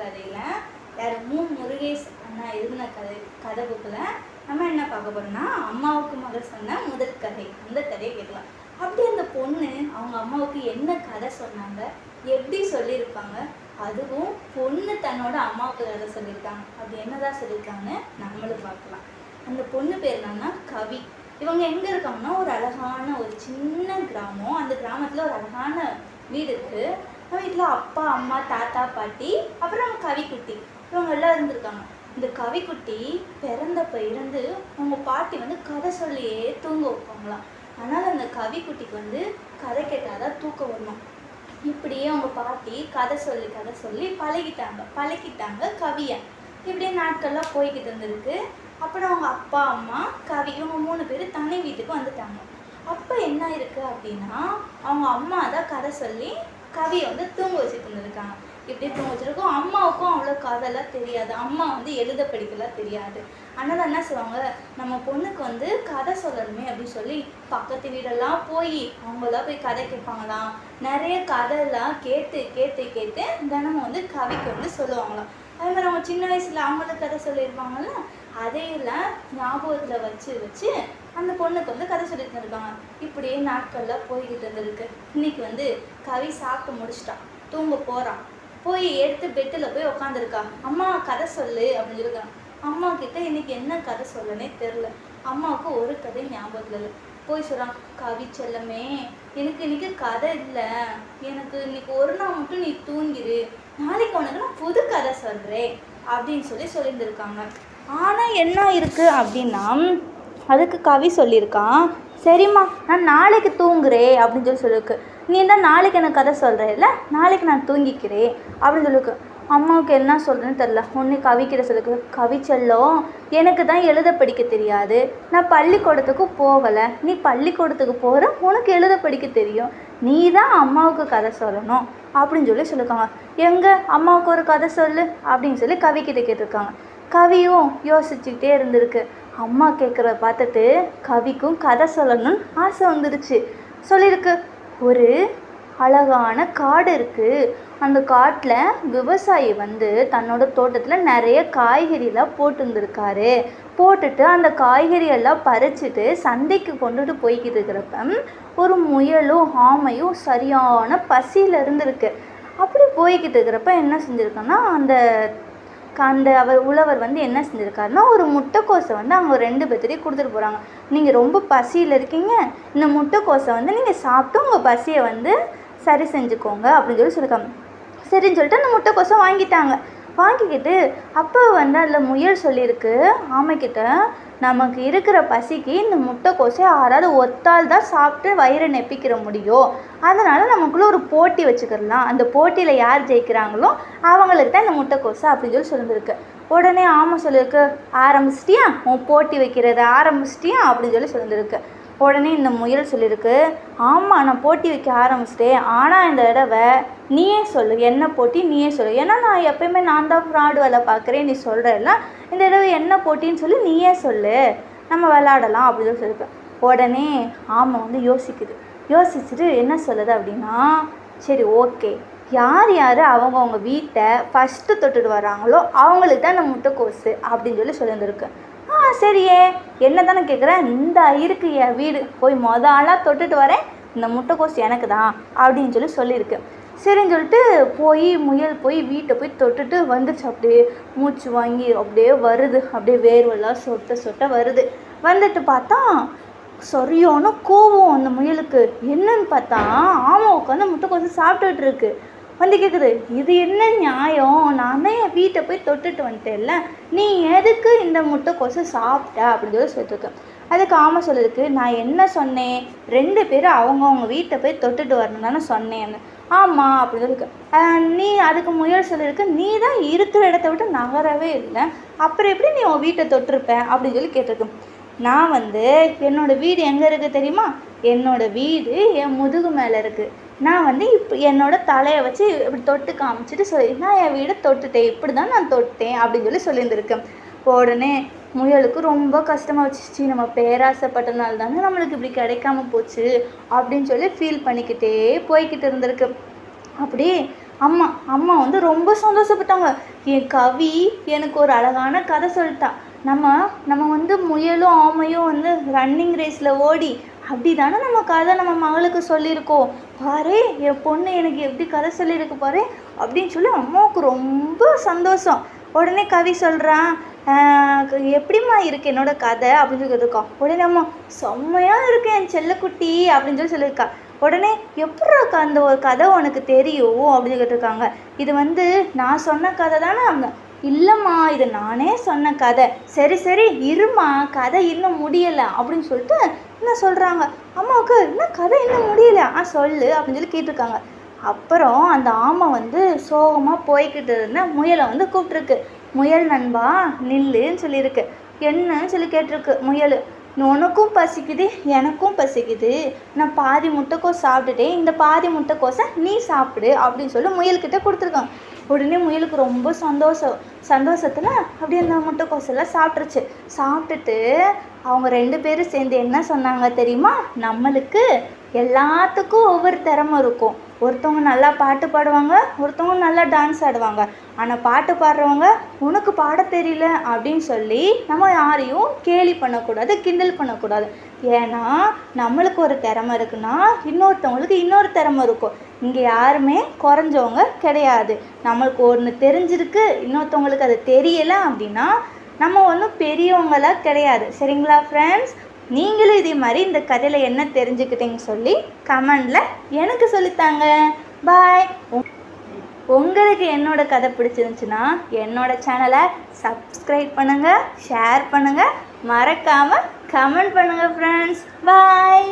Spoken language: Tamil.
கதையில் யார் மு. முருகேஷ் அண்ணா எழுதின கதை கதை புக்கில் நம்ம என்ன பார்க்க போகிறோம்னா அம்மாவுக்கு மகள் சொன்ன முதல் கதை. அந்த கதையை கேட்கலாம். அப்படி அந்த பொண்ணு அவங்க அம்மாவுக்கு என்ன கதை சொன்னாங்க எப்படி சொல்லியிருப்பாங்க அதுவும் பொண்ணு தன்னோட அம்மாவுக்கு கதை சொல்லியிருக்காங்க. அப்படி என்னதான் சொல்லியிருக்காங்கன்னு நம்மளும் பார்க்கலாம். அந்த பொண்ணு பேர் என்னன்னா கவி. இவங்க எங்கே இருக்காங்கன்னா ஒரு அழகான ஒரு சின்ன கிராமம். அந்த கிராமத்தில் ஒரு அழகான வீடு இருக்குது வீட்டில் அப்பா அம்மா தாத்தா பாட்டி அப்புறம் அவங்க கவிக்குட்டி. இவங்க எல்லாம் இருந்திருக்காங்க. இந்த கவிக்குட்டி பிறந்தப்ப இருந்து அவங்க பாட்டி வந்து கதை சொல்லியே தூங்க வைப்பாங்களாம். ஆனால் அந்த கவிக்குட்டிக்கு வந்து கதை கேட்டால் தான் தூக்கம் வரணும். இப்படியே அவங்க பாட்டி கதை சொல்லி கதை சொல்லி பழகிட்டாங்க. பழகிட்டாங்க கவியை. இப்படியே நாட்கள்லாம் போய்கிட்டு இருந்திருக்கு. அப்புறம் அவங்க அப்பா அம்மா கவி இவங்க மூணு பேர் தனி வீட்டுக்கு வந்துட்டாங்க. அப்போ என்ன இருக்கு அப்படின்னா அவங்க அம்மா தான் கதை சொல்லி கவியை வந்து தூங்க வச்சுட்டு இருந்திருக்காங்க. இப்படி தூங்க வச்சிருக்கோம். அம்மாவுக்கும் அவ்வளோ கதைலாம் தெரியாது. அம்மா வந்து எழுத படிக்கலாம் தெரியாது. அதனால் என்ன செய்வாங்க நம்ம பொண்ணுக்கு வந்து கதை சொல்லணுமே அப்படின்னு சொல்லி பக்கத்து வீடெல்லாம் போய் அவங்களாம் போய் கதை கேட்பாங்களாம். நிறைய கதைலாம் கேட்டு கேட்டு கேட்டு தினமும் வந்து கவிக்கு வந்து சொல்லுவாங்களாம். அதே மாதிரி அவங்க சின்ன வயசில் அவங்களுக்கு கதை சொல்லியிருப்பாங்கல்ல? அதையெல்லாம் ஞாபகத்தில் வச்சு வச்சு அந்த பொண்ணுக்கு வந்து கதை சொல்லிட்டு இருக்காங்க இப்படியே நாட்கள்லாம் போய்கிட்டு இருந்திருக்கு. இன்னைக்கு வந்து கவி சாப்பிட்டு முடிச்சிட்டான். தூங்க போகிறான் போய் எடுத்து பெட்டில் போய் உக்காந்துருக்கா. அம்மா கதை சொல்லு அப்படின்னு சொல்லிருக்காங்க அம்மா கிட்ட இன்னைக்கு என்ன கதை சொல்லனே தெரில அம்மாவுக்கு ஒரு கதை ஞாபகம் இல்லை போய் சொல்கிறான் கவி செல்லமே எனக்கு இன்னைக்கு கதை இல்லை. எனக்கு இன்னைக்கு ஒரு நாள் மட்டும் நீ தூங்கிரு. நாளைக்கு உனக்கு நான் புது கதை சொல்கிறேன் அப்படின்னு சொல்லி சொல்லியிருந்திருக்காங்க. ஆனால் என்ன இருக்குது அப்படின்னா அதுக்கு கவி சொல்லியிருக்கான். சரிம்மா நான் நாளைக்கு தூங்குறேன் அப்படின்னு சொல்லி சொல்லிருக்கு. நீ தான் நாளைக்கு எனக்கு கதை சொல்கிறேல்ல நாளைக்கு நான் தூங்கிக்கிறேன் அப்படின்னு சொல்லியிருக்கு அம்மாவுக்கு என்ன சொல்கிறேன்னு தெரில ஒன்று கவிக்கிற சொல்லுக்கு கவி எனக்கு தான் எழுத படிக்க தெரியாது. நான் பள்ளிக்கூடத்துக்கு போகலை. நீ பள்ளிக்கூடத்துக்கு போகிற உனக்கு எழுத படிக்க தெரியும். நீ தான் அம்மாவுக்கு கதை சொல்லணும். அப்படின்னு சொல்லி சொல்லியிருக்காங்க எங்கே? அம்மாவுக்கு ஒரு கதை சொல்லு. அப்படின்னு சொல்லி கவிக்கிட்ட கேட்டிருக்காங்க. கவியும் யோசிச்சுக்கிட்டே இருந்திருக்கு. அம்மா கேட்குறத பார்த்துட்டு கவிக்கும் கதை சொல்லணும்னு ஆசை வந்துடுச்சு. சொல்லியிருக்கு ஒரு அழகான காடு இருக்குது அந்த காட்டில் விவசாயி வந்து தன்னோட தோட்டத்தில் நிறைய காய்கறிலாம் போட்டுருந்துருக்காரு. போட்டுட்டு அந்த காய்கறியெல்லாம் பறிச்சுட்டு சந்தைக்கு கொண்டுட்டு போய்கிட்டு இருக்கிறப்ப ஒரு முயலும் ஆமையும் சரியான பசியில் இருந்திருக்கு. அப்படி போய்கிட்டு இருக்கிறப்ப என்ன செஞ்சுருக்கோன்னா அந்த அந்த அவர் உழவர் வந்து என்ன செஞ்சுருக்காருன்னா ஒரு முட்டைக்கோஸை வந்து அவங்க ரெண்டு பேர்த்திட்டையும் கொடுத்துட்டு போகிறாங்க நீங்கள் ரொம்ப பசியில் இருக்கீங்க இந்த முட்டைக்கோஸை வந்து நீங்கள் சாப்பிட்டு உங்கள் பசியை வந்து சரி செஞ்சுக்கோங்க அப்படின்னு சொல்லி சொல்லியிருக்காங்க சரின்னு சொல்லிட்டு அந்த முட்டைக்கோசை வாங்கிட்டாங்க. வாங்கிக்கிட்டு அப்போ வந்து அதில் முயல் சொல்லியிருக்கு. ஆமைக்கிட்ட நமக்கு இருக்கிற பசிக்கு இந்த முட்டைக்கோசை யாராவது ஒத்தால் தான் சாப்பிட்டு வயிறை நெப்பிக்கிற முடியும் அதனால் நமக்குள்ளே ஒரு போட்டி வச்சுக்கிடலாம் அந்த போட்டியில் யார் ஜெயிக்கிறாங்களோ அவங்களுக்கு தான் இந்த முட்டைக்கோசை அப்படின்னு சொல்லி சொல்லியிருக்கு உடனே ஆமை சொல்லியிருக்கு ஆரம்பிச்சிட்டியா? உன் போட்டி வைக்கிறத ஆரம்பிச்சிட்டியா? அப்படின்னு சொல்லி சொல்லியிருக்கு உடனே இந்த முயல் சொல்லியிருக்கு ஆமாம் நான் போட்டி வைக்க ஆரம்பிச்சிட்டேன். ஆனால் இந்த தடவை நீயே சொல்லு. என்ன போட்டி? நீயே சொல்லு. ஏன்னா நான் எப்பயுமே நான் தான் ஃப்ராடு வேலை பார்க்குறேன். நீ சொல்கிறல்ல இந்த தடவை என்ன போட்டின்னு சொல்லி. நீயே சொல்லு. நம்ம விளாடலாம் அப்படின்னு சொல்லி உடனே ஆமாம் வந்து யோசிக்குது. யோசிச்சுட்டு என்ன சொல்லுது அப்படின்னா சரி ஓகே. யார் யார் அவங்கவுங்க வீட்டை ஃபஸ்ட்டு தொட்டுட்டு வராங்களோ அவங்களுக்கு தான் இந்த முட்டைக்கோஸு அப்படின்னு சொல்லி சொல்லியிருந்துருக்கு. சரியே. என்ன தானே கேட்குறேன் இந்த இருக்கு என் வீடு. போய் மொத ஆளாக தொட்டுட்டு வரேன். இந்த முட்டைக்கோஸ் எனக்கு தான் அப்படின்னு சொல்லி சொல்லியிருக்கு சரின்னு சொல்லிட்டு போய் முயல் போய் வீட்டை போய் தொட்டுட்டு வந்துச்சு அப்படியே மூச்சு வாங்கி அப்படியே வருது. அப்படியே வேர்வெல்லாம் சொட்ட சொட்ட வருது. வந்துட்டு பார்த்தா சரியான கோவம் அந்த முயலுக்கு. என்னன்னு பார்த்தா ஆமாம் உட்காந்து முட்டைக்கோசு சாப்பிட்டுட்டு இருக்கு. வந்து கேட்குது இது என்ன நியாயம்? வீட்டை போய் தொட்டுட்டு வந்துட்டேல்ல? நீ எதுக்கு இந்த முட்டைக்கோசை சாப்பிட்ட? அப்படின்னு சொல்லி சொல்லிட்டுருக்கேன் அதுக்கு ஆமாம் சொல்லிருக்கு. நான் என்ன சொன்னேன்? ரெண்டு பேரும் அவங்கவுங்க வீட்டை போய் தொட்டுட்டு வரணும் தானே சொன்னேன் ஆமாம் அப்படின்னு இருக்கு நீ அதுக்கு முயல் சொல்லியிருக்கு நீ தான் இருக்கிற இடத்த விட்டு நகரவே இல்லை. அப்புறம் எப்படி நீ உன் வீட்டை தொட்டிருப்பேன் அப்படின்னு சொல்லி கேட்டிருக்கேன் நான் வந்து என்னோடய வீடு எங்கே இருக்குது தெரியுமா? என்னோடய வீடு என் முதுகு மேலே இருக்குது நான் வந்து இப்போ என்னோட தலையை வச்சு இப்படி தொட்டு காமிச்சிட்டு சொல்லி நான் என் வீடை தொட்டுட்டேன் இப்படி தான் நான் தொட்டேன் அப்படின்னு சொல்லி சொல்லியிருந்திருக்கேன் உடனே முயலுக்கு ரொம்ப கஷ்டமாக வச்சுச்சு. நம்ம பேராசைப்பட்டனால தானே நம்மளுக்கு இப்படி கிடைக்காம போச்சு அப்படின்னு சொல்லி ஃபீல் பண்ணிக்கிட்டே போய்கிட்டு இருந்திருக்கு. அப்படி அம்மா அம்மா வந்து ரொம்ப சந்தோஷப்பட்டாங்க. என் கவி எனக்கு ஒரு அழகான கதை சொல்லிட்டான் நம்ம நம்ம வந்து முயலும் ஆமையும் வந்து ரன்னிங் ரேஸில் ஓடி அப்படி தானே நம்ம கதை நம்ம மகளுக்கு சொல்லியிருக்கோம். பாரு என் பொண்ணு எனக்கு எப்படி கதை சொல்லியிருக்கு பாரு அப்படின்னு சொல்லி அம்மாவுக்கு ரொம்ப சந்தோஷம். உடனே கவி சொல்கிறான் எப்படிம்மா இருக்கு என்னோட கதை? அப்படின்னு சொல்லி உடனே அம்மா செம்மையாக இருக்கு என் செல்லக்குட்டி அப்படின்னு சொல்லி சொல்லியிருக்கா. உடனே எப்படிக்கா அந்த ஒரு கதை உனக்கு தெரியும்? அப்படின்னு கேட்டிருக்காங்க. இது வந்து நான் சொன்ன கதை தானே அவங்க இல்லைம்மா இது நானே சொன்ன கதை. சரி சரி இருமா கதை இன்னும் முடியலை அப்படின்னு சொல்லிட்டு என்ன சொல்கிறாங்க அம்மாவுக்கு இன்னும் கதை இன்னும் முடியல? ஆ சொல்லு அப்படின்னு சொல்லி கேட்டிருக்காங்க. அப்புறம் அந்த ஆமை வந்து சோகமாக போய்கிட்டு இருந்த முயலை வந்து கூப்பிட்ருக்கு முயல் நண்பா நில்லுன்னு சொல்லியிருக்கு. என்னன்னு சொல்லி கேட்டிருக்கு முயல். உனக்கும் பசிக்குது எனக்கும் பசிக்குது. நான் பாதி முட்டைக்கோஸ் சாப்பிட்டுட்டே இந்த பாதி முட்டைக்கோஸை நீ சாப்பிடு அப்படின்னு சொல்லி முயல்கிட்ட கொடுத்துருக்காங்க. உடனே முயலுக்கு ரொம்ப சந்தோஷம். சந்தோஷத்தில் அப்படியே அந்த முட்டைக்கோசெல்லாம் சாப்பிட்ருச்சு சாப்பிட்டுட்டு அவங்க ரெண்டு பேரும் சேர்ந்து என்ன சொன்னாங்க தெரியுமா? நம்மளுக்கு எல்லாத்துக்கும் ஒவ்வொரு திறமை இருக்கும். ஒருத்தவங்க நல்லா பாட்டு பாடுவாங்க ஒருத்தவங்க நல்லா டான்ஸ் ஆடுவாங்க. ஆனால் பாட்டு பாடுறவங்க உனக்கு பாட தெரியல அப்படின்னு சொல்லி நம்ம யாரையும் கேலி பண்ணக்கூடாது கிண்டல் பண்ணக்கூடாது. ஏன்னா நம்மளுக்கு ஒரு திறமை இருக்குன்னா இன்னொருத்தவங்களுக்கு இன்னொரு திறமை இருக்கும். இங்கே யாருமே குறைஞ்சவங்க கிடையாது. நம்மளுக்கு ஒன்று தெரிஞ்சிருக்கு இன்னொருத்தவங்களுக்கு அது தெரியலை அப்படின்னா நம்ம ஒன்றும் பெரியவங்களாக கிடையாது. சரிங்களா ஃப்ரெண்ட்ஸ் நீங்களும் இதே மாதிரி இந்த கதையில் என்ன தெரிஞ்சுக்கிட்டீங்கன்னு சொல்லி கமெண்டில் எனக்கு சொல்லித்தாங்க. பாய் உங்களுக்கு என்னோட கதை பிடிச்சிருந்துச்சுன்னா என்னோட சேனலை சப்ஸ்கிரைப் பண்ணுங்கள் ஷேர் பண்ணுங்கள் மறக்காமல் கமெண்ட் பண்ணுங்கள் ஃப்ரெண்ட்ஸ் பாய்